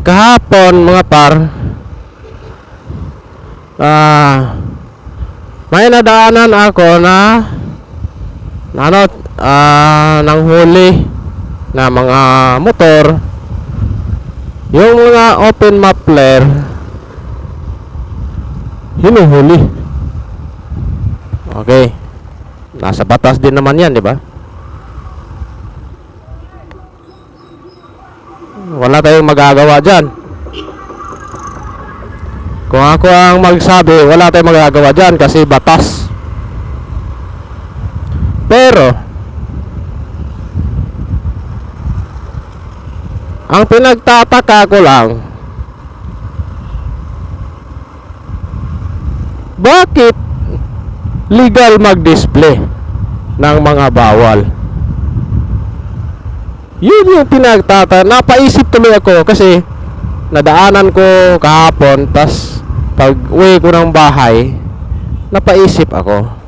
kahapon mga par ah may nadaanan ako na ano ah nang huli na mga motor. Yung mga open muffler hinuhuli. Okay. Nasa batas din naman yan di ba wala tayong magagawa dyan. Kung ako ang magsabi wala tayong magagawa dyan kasi batas. Pero ang pinagtataka ko lang bakit legal mag-display ng mga bawal yun yung pinagtata napaisip tuloy ako kasi nadaanan ko kahapon tas pag uwi ko ng bahay napaisip ako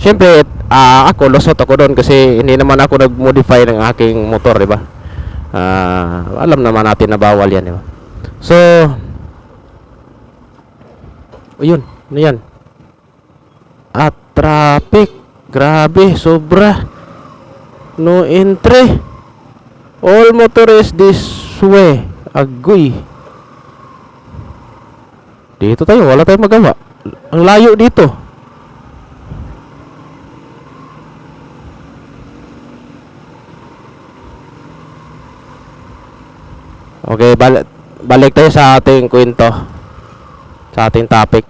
Siyempre, ah, ako lusot ako doon kasi hindi naman ako nag-modify ng aking motor, di ba? Ah, alam naman natin na bawal 'yan, di ba? So, ayun, ano yan? At traffic, grabe, sobra. No entry. All motorists this way. Agoy. Dito tayo, wala tayong magawa. Ang layo dito. Okay, balik balik tayo sa ating kwento. Sa ating topic.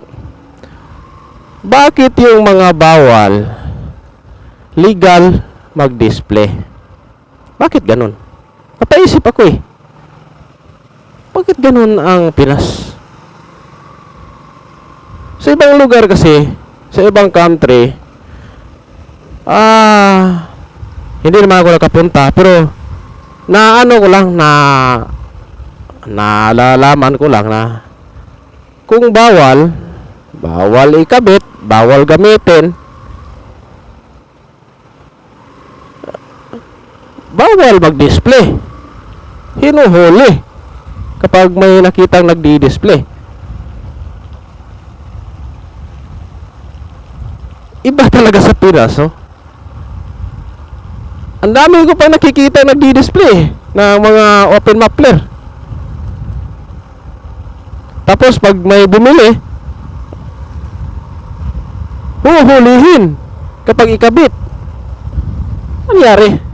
Bakit yung mga bawal legal mag-display? Bakit ganun? Napaisip ako eh. Bakit ganun ang Pinas? Sa ibang lugar kasi, sa ibang country, ah, hindi naman ako nakapunta, pero na ano ko lang na naalalaman ko lang na kung bawal bawal ikabit bawal gamitin bawal mag-display hinuhuli kapag may nakitang nagdi-display iba talaga sa Pinas oh ang dami ko pa nakikita nagdi-display ng mga open muffler. Tapos pag may bumili, huhulihin kapag ikabit. Ano nangyari?